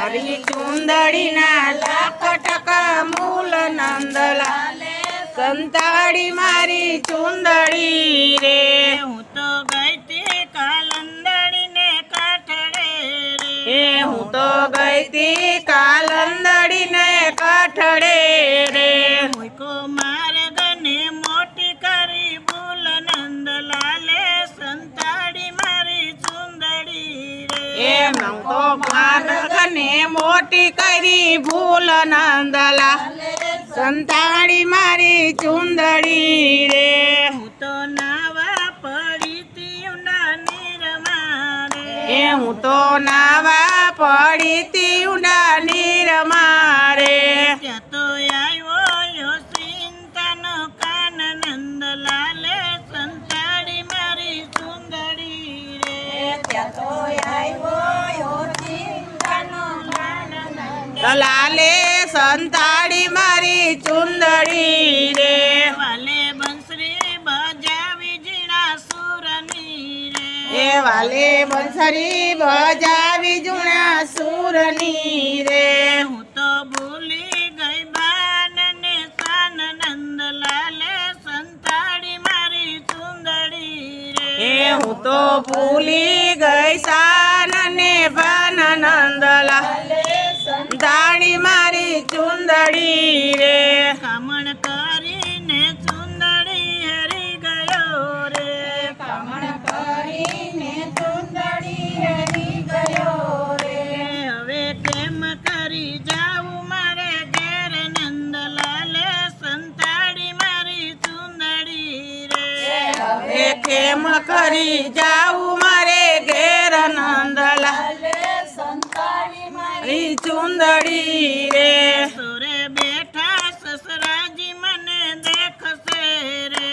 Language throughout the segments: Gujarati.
મારી ચુંદડીના લાખ ટકા મૂલ નંદલાલે સંતાડી મારી ચુંદડી રે. હું તો ગઈ તી કાલંદડીને કાઠડે રે. એ હું તો ગઈ તી કાલંદડીને કાઠડે રે. મુકો માર્ગને મોટી કરી ભૂલ નંદલાલે સંતાડી મારી ચુંદડી રે. એ માર્ગને મોટી કરી ભૂલ નંદલા. સંતાણી મારી ચુંદડી રે. હું તો નાવા પડી તી ઊંડા નીરમાં રે. હું તો નાવા પડી તી ઊંડા દલાલે સંતાડી મારી ચુંદડી રે. વાલે બંસરી બજાવી ઝીણા સુરની રે. એ વાલે બંસરી બજાવી જુણા સુરની રે. હું તો ભૂલી ગઈ બાન ને સાન નંદલાલે સંતાડી મારી ચુંદડી રે. એ હું તો ભૂલી ગઈ સાન ને ભાન કરી જાવું મારે ઘેર નંદલાલે સંતાડી મારી ચુંદડી રે. એ કેમ કરી જાવું મારે ઘેર નંદલા મારી ચુંદડી રે. સોરે બેઠા સસરાજી મને દેખશે રે.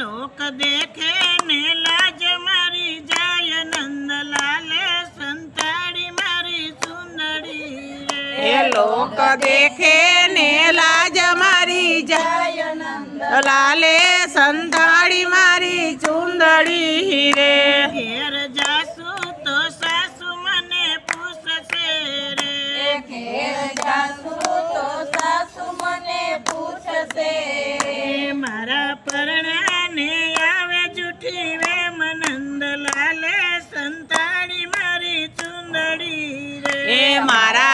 લોક દેખે લોક દેખે ને લાજ મારી જાય લાલે સંતાડી મારી ચુંદડી રે ઘેર જાસુ તો સાસુ મને પૂછશે રે એ મારા પરણાને આવે જૂઠી મનંદ લાલે સંતાડી મારી ચુંદડી રે એ મારા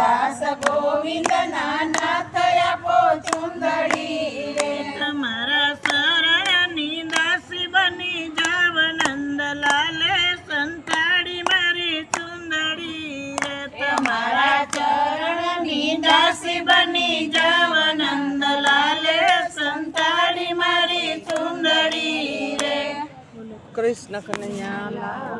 રે ગોવિંદ નાના થયા પો ચુંદડી રે. તમારા શરણની દાસી બની જાવ નંદલાલે સંતાડી મારી ચુંદડી રે. તમારા ચરણની દાસી બની જાવ નંદલાલે સંતાડી મારી ચુંદડી રે. કૃષ્ણ કનૈયા